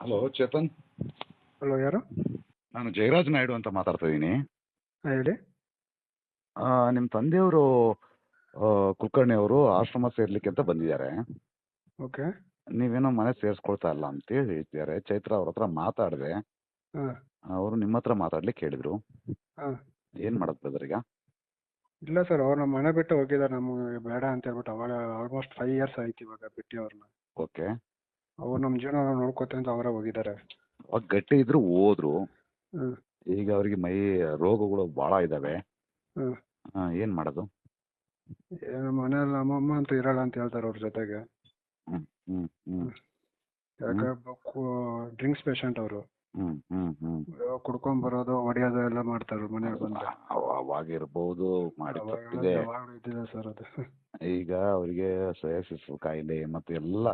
Hello Chetan. Hello ಯಾರು? ನಾನು ಜಯರಾಜ್ ನಾಯ್ಡು ಅಂತ ಮಾತಾಡ್ತಾ ಇದ್ದೀನಿ ಹಾಂ ಹೇಳಿ. ನಿಮ್ಮ ತಂದೆಯವರು ಕುಲಕರ್ಣಿ ಅವರು ಆಶ್ರಮ ಸೇರ್ಲಿಕ್ಕೆ ಅಂತ ಬಂದಿದ್ದಾರೆ. ಓಕೆ. ನೀವೇನೋ ಮನೆ ಸೇರಿಸ್ಕೊಳ್ತಾ ಇಲ್ಲ ಅಂತೇಳಿ ಹೇಳ್ತಿದ್ದಾರೆ. ಚೈತ್ರ ಅವ್ರ ಹತ್ರ ಮಾತಾಡಿದೆ. ಹಾಂ. ಅವರು ನಿಮ್ಮ ಹತ್ರ ಮಾತಾಡ್ಲಿಕ್ಕೆ ಹೇಳಿದ್ರು. ಹಾಂ. ಏನು ಮಾಡೋದು ಬ್ರದರ್ ಈಗ? ಇಲ್ಲ ಸರ್ ಅವ್ರು ನಮ್ಮ ಮನೆ ಬಿಟ್ಟು ಹೋಗಿದ್ದಾರೆ. ನಮಗೆ ಬೇಡ ಅಂತ ಹೇಳ್ಬಿಟ್ಟು ಅವಾಗ ಆಲ್ಮೋಸ್ಟ್ ಫೈವ್ ಇಯರ್ಸ್ ಆಯ್ತು ಇವಾಗ ಬಿಟ್ಟು ಅವ್ರನ್ನ ಓಕೆ. ಅವ್ರು ನಮ್ಮ ಜೀವನ ನೋಡ್ಕೋತೆ ಅಂತ ಅವರೇ ಹೋಗಿದ್ದಾರೆ ಅವಾಗ ಗಟ್ಟಿ ಇದ್ರು ಹೋದ್ರು. ಈಗ ಅವ್ರಿಗೆ ಮೈ ರೋಗಗಳು ಬಹಳ ಇದಾವೆ. ಹ್ಮ್. ಏನು ಮಾಡೋದು? ನಮ್ಮ ಮನೇಲಿ ನಮ್ಮಮ್ಮ ಅಂತ ಇರಲ್ಲ ಅಂತ ಹೇಳ್ತಾರೆ ಅವ್ರ ಜೊತೆಗೆ. ಹ್ಮ್ ಹ್ಮ್ ಯಾಕೆ ಡ್ರಿಂಕ್ಸ್ ಪೇಷಂಟ್ ಅವರು. ಹ್ಞೂ ಹ್ಮ್ ಹ್ಮ್. ಕುಡ್ಕೊಂಡ್ ಬರೋದು ಹೊಡಿಯೋದು ಎಲ್ಲ ಮಾಡ್ತಾರೆ ಮನೆಗೆ ಬಂದ್ರೆ ಅವ- ಅವಾಗಿರ್ಬೋದು ಮಾಡಿ ಅವಾಗ ತಪ್ಪಿದೆ. ಯಾವಾಗಲೂ ಇದ್ದಿದೆ ಸರ್ ಅದು. ಈಗ ಅವರಿಗೆ ಸೋಯಾಸಿಸ್ ಕಾಯಿಲೆ ಮತ್ತು ಎಲ್ಲ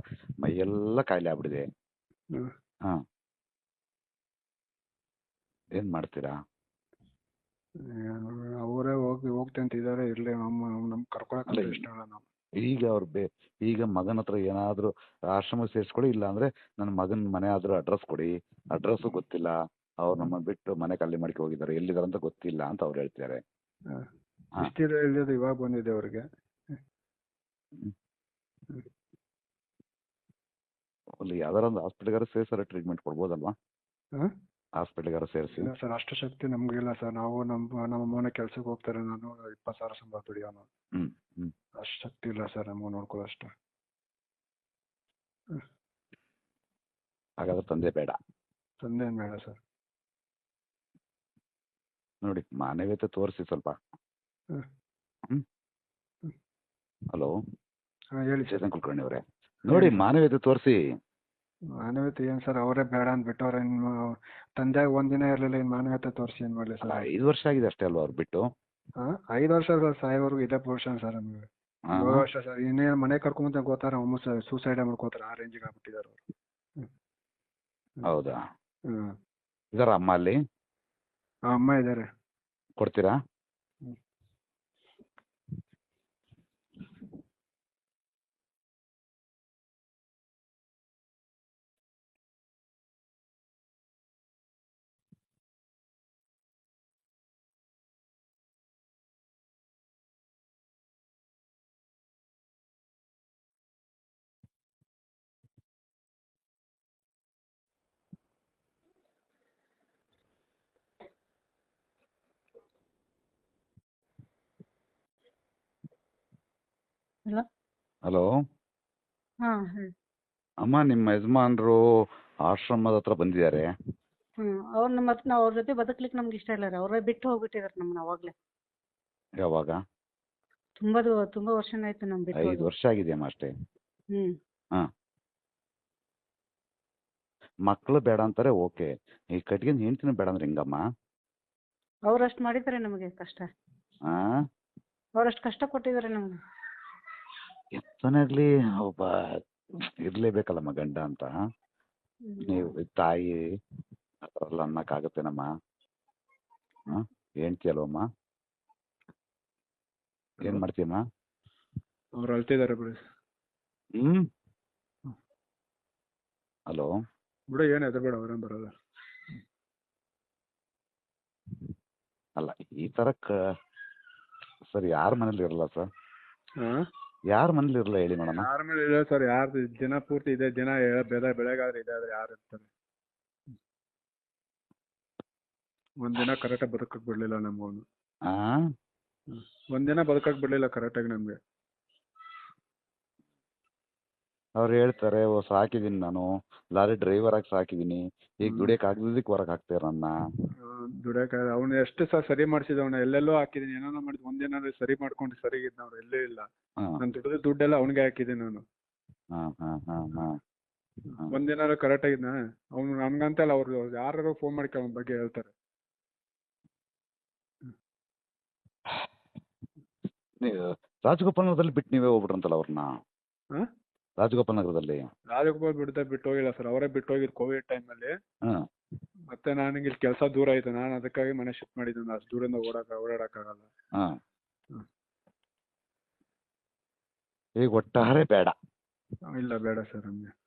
ಮೈಯೆಲ್ಲ ಕಾಯಿಲೆ ಆಗ್ಬಿಟ್ಟಿದೆ. ಹ್ಮ್. ಹಾಂ. ಏನು ಮಾಡ್ತೀರಾ? ಅವರೇ ಹೋಗಿ ಹೋಗ್ತಂತಿದ್ದಾರೆ ಇರಲಿ ನಮ್ಮ ನಮ್ ಕರ್ಕೊಳಕ್ಕೆ ಅಲ್ಲ, ಇಷ್ಟ ಇಲ್ಲ ನಾವು ಈಗ ಅವ್ರು ಬೇ ಈಗ ಮಗನ ಹತ್ರ ಏನಾದರೂ ಆಶ್ರಮ ಸೇರಿಸ್ಕೊಡಿ ಇಲ್ಲಾಂದರೆ ನನ್ನ ಮಗನ ಮನೆ ಆದ್ರೂ ಅಡ್ರೆಸ್ ಕೊಡಿ. ಅಡ್ರೆಸ್ ಗೊತ್ತಿಲ್ಲ. ಅವ್ರು ನಮ್ಮ ಬಿಟ್ಟು ಮನೆ ಖಾಲಿ ಮಾಡ್ಕೆ ಹೋಗಿದ್ದಾರೆ. ಎಲ್ಲಿದ್ದಾರೆ ಅಂತ ಗೊತ್ತಿಲ್ಲ ಅಂತ ಅವ್ರು ಹೇಳ್ತಿದ್ದಾರೆ. ಹಾಂ. ಹಾ. ಇಲ್ಲದ ಇವಾಗ ಬಂದಿದೆ ಅವ್ರಿಗೆ. ಅಲ್ಲಿ ಯಾವ್ದಾರ ಒಂದು ಹಾಸ್ಪಿಟ್ಲಿಗಾರ ಸೇರಿಸಾರ ಟ್ರೀಟ್ಮೆಂಟ್ ಕೊಡ್ಬೋದಲ್ವಾ? ಹಾಂ? ಹಾಸ್ಪಿಟ್ಲಿಗಾರ ಸೇರಿಸಿ. ಇಲ್ಲ ಸರ್ ಅಷ್ಟು ಶಕ್ತಿ ನಮಗಿಲ್ಲ ಸರ್. ನಾವು ನಮ್ಮ ನಮ್ಮ ಅಮ್ಮನ ಕೆಲ್ಸಕ್ಕೆ ಹೋಗ್ತಾರೆ. ನಾನು ಇಪ್ಪತ್ತು ಸಾವಿರ ಸಂಬಳ ದುಡಿಯೋನು. ಹ್ಞೂ ಅಷ್ಟು ಶಕ್ತಿ ಇಲ್ಲ ಸರ್ ನಮಗೆ ನೋಡ್ಕೊಳ್ಳೋಷ್ಟು ಹಾಗಾದ್ರೆ ತಂದೆ ಬೇಡ ತಂದೆ ಏನು ಬೇಡ ಸರ್ ನೋಡಿ ಮಾನವೀಯತೆ ತೋರಿಸಿ ಸ್ವಲ್ಪ ಹ್ಮ್. ಹಲೋ ಹಾಂ ಹೇಳಿ ಚೇತನ್ ಕುಲಕರ್ಣಿ ಅವರೇ ನೋಡಿ ಮಾನವೀಯತೆ ತೋರಿಸಿ ಮಾನವೀಯತೆ ಏನು ಸರ್ ಅವರೇ ಬೇಡ ಅಂದ್ಬಿಟ್ಟು ಅವ್ರ ತಂದೆ ತಂದೆಯಾಗ ಒಂದಿನ ಇರಲಿಲ್ಲ ಇನ್ನು ಮಾನವೀಯತೆ ತೋರಿಸಿ ಏನ್ ಮಾಡಲಿ ಸರ್ ಐದು ವರ್ಷ ಆಗಿದೆ ಅಷ್ಟೇ ಅಲ್ವಾ ಅವ್ರು ಬಿಟ್ಟು ಐದು ವರ್ಷ ಸಾಯೋವರೆಗೂ ಇದೇ ಪೋರ್ಷನ್ ಸರ್ ನಮಗೆ ಏಳು ವರ್ಷ ಸರ್ ಇನ್ನೇನು ಮನೆ ಕರ್ಕೊಂಬಂತ ಗೊತ್ತಾರ ಒಮ್ಮೆ ಸೂಸೈಡ್ ಮಾಡ್ಕೋತಾರ ಆ ರೇಂಜಿಗೆ ಆಗ್ಬಿಟ್ಟಿದ್ದಾರೆ ಅವರು. ಹೌದಾ? ಹ್ಮ್. ಇದಾರ ಅಮ್ಮ ಅಲ್ಲಿ? ಅಮ್ಮ ಇದ್ದಾರೆ ಕೊಡ್ತೀರಾ ಹ್ಮ್. ಹಲೋ. ಹಲೋ. ಹಾಂ ಹೇಳಿ. ಅಮ್ಮ ನಿಮ್ಮ ಯಜಮಾನ್ರು ಆಶ್ರಮದ ಹತ್ರ ಬಂದಿದ್ದಾರೆ. ಹ್ಞೂ ಅವ್ರು ನಮ್ಮ ಹತ್ರ ನಾವು ಅವ್ರ ಜೊತೆ ಬದುಕ್ಲಿಕ್ಕೆ ನಮ್ಗೆ ಇಷ್ಟ ಇಲ್ಲ ರೀ. ಅವರೇ ಬಿಟ್ಟು ಹೋಗ್ಬಿಟ್ಟಿದ್ದಾರೆ ನಮ್ಮನ್ನ ಅವಾಗಲೇ. ಯಾವಾಗ? ತುಂಬ ತುಂಬಾ ವರ್ಷನೇ ಆಯ್ತು ನಮ್ಮ ಬಿಟ್ಟು ಐದು ಹೋಗಿ ವರ್ಷ ಆಗಿದೆಯಮ್ಮ ಅಷ್ಟೇ. ಹ್ಮ್. ಮಕ್ಕಳು ಬೇಡ ಅಂತಾರೆ ಓಕೆ. ಈ ಕಟ್ಗೆ ಹೆಂಡ್ತಿನೂ ಬೇಡ ಅಂದ್ರೆ ಹೆಂಗಮ್ಮ? ಅವ್ರಷ್ಟು ಮಾಡಿದ್ದಾರೆ ನಮಗೆ ಕಷ್ಟ. ಆ? ಅವ್ರು ಕಷ್ಟ ಕೊಟ್ಟಿದ್ದಾರೆ ನಮಗೆ. ಎತ್ತನಾಗ್ಲಿ ಒಬ್ಬ ಇರಲೇಬೇಕಲ್ಲಮ್ಮ ಗಂಡ ಅಂತ. ನೀವು ತಾಯಿ ಅದ್ರಲ್ಲಿ ಅನ್ನಕ್ಕಾಗತ್ತೇನಮ್ಮ ಹಾಂ? ಹೆಂಡ್ತಿ ಏನ್ ಏನು ಮಾಡ್ತೀಯಮ್ಮ? ಅವ್ರು ಅಳ್ತಿದ್ದಾರೆ ಬಿಡಿ. ಹ್ಮ್. ಹಲೋ. ಬಿಡು ಏನು ಬೇಡ ಅವ್ರೇನು ಬರೋದ. ಅಲ್ಲ ಈ ಥರ ಕ ಸರ್ ಯಾರ ಮನೇಲಿ ಇರಲ್ಲ ಸರ್? ಹಾಂ? ಯಾರ ಮನೇಲಿ ಇರಲ್ಲ ಹೇಳಿ ಮೇಡಮ್ ಯಾರ ಮನೇಲಿ ಇದೆ ಸರ್ ಯಾರ್ದು ದಿನ ಪೂರ್ತಿ ಇದೆ ದಿನ ಬೆಳೆ ಬೆಳಗಾದ್ರೆ ಇದೆ ಆದ್ರೆ ಯಾರು ಇರ್ತಾರೆ? ಒಂದಿನ ಕರೆಕ್ಟಾಗಿ ಬದುಕಕ್ ಬಿಡಲಿಲ್ಲ ನಮ್ಗವನು ಆ? ಒಂದಿನ ಬದುಕಕ್ ಬಿಡ್ಲಿಲ್ಲ ಕರೆಕ್ಟಾಗಿ ನಮಗೆ. ಅವ್ರು ಹೇಳ್ತಾರೆ ಓ ಸಾಕಿದೀನಿ ನಾನು ಲಾರಿ ಡ್ರೈವರ್ ಆಗಿ ಸಾಕಿದ್ದೀನಿ ಈಗ ದುಡಿಯಕ್ ದುಡಿಯಕ್ಕೆ ಆಗದಿದ್ದಕ್ಕೆ ಹೊರಗೆ ಹಾಕ್ತೀರ ನನ್ನ? ದುಡಿಯಕ್ಕೆ ಅವ್ನು ಎಷ್ಟು ಸಹ ಸರಿ ಮಾಡಿಸಿದ ಅವ್ನ ಎಲ್ಲೆಲ್ಲೋ ಹಾಕಿದೀನಿ ಏನೇನೋ ಮಾಡಿದ್ ಒಂದೇನಾದ್ರು ಸರಿ ಮಾಡ್ಕೊಂಡು ಇದ್ನ ಅವ್ರು ಎಲ್ಲೇ ಇಲ್ಲ. ನಾನು ದುಡಿದ ದುಡ್ಡೆಲ್ಲ ಅವ್ನಿಗೆ ಹಾಕಿದೀನಿ ನಾನು. ಹಾಂ ಹಾಂ ಹಾಂ ಹಾಂ. ಒಂದೇನಾದ್ರು ಒಂದಿನ ಕರೆಕ್ಟ್ ಆಗಿದ್ನ? ಅವ್ನು ನನ್ಗಂತಲ್ಲ ಅವ್ರು ಯಾರು ಫೋನ್ ಮಾಡಿ ಅವನ ಬಗ್ಗೆ ಹೇಳ್ತಾರೆ. ನೀವು ರಾಜಗೋಪಾಲ್ ಬಿಟ್ಟು ನೀವೇ ಹೋಗ್ಬಿಟ್ರಂತಲ್ಲ ಅವ್ರನ್ನ ಹಾಂ? ರಾಜಗೋಪಾಲ್ ನಗರದಲ್ಲಿ ರಾಜಗೋಪಾಲ್ ಬಿಡದೆ ಬಿಟ್ಟು ಹೋಗಿಲ್ಲ ಸರ್. ಅವರೇ ಬಿಟ್ಟು ಹೋಗಿದ್ದು ಕೋವಿಡ್ ಟೈಮಲ್ಲಿ ಹಾಂ. ಮತ್ತೆ ನನಗೆ ಇಲ್ಲಿ ಕೆಲಸ ದೂರ ಆಯ್ತು. ನಾನು ಅದಕ್ಕಾಗಿ ಮನೆ ಶಿಫ್ಟ್ ಮಾಡಿದ್ದೀನಿ ಅಷ್ಟು ದೂರದಿಂದ ಓಡಾಕ ಓಡಾಡಕ್ಕಾಗಲ್ಲ. ಹಾಂ. ಈಗ ಒಟ್ಟಾರೆ ಬೇಡ. ಇಲ್ಲ ಬೇಡ ಸರ್ ನಮಗೆ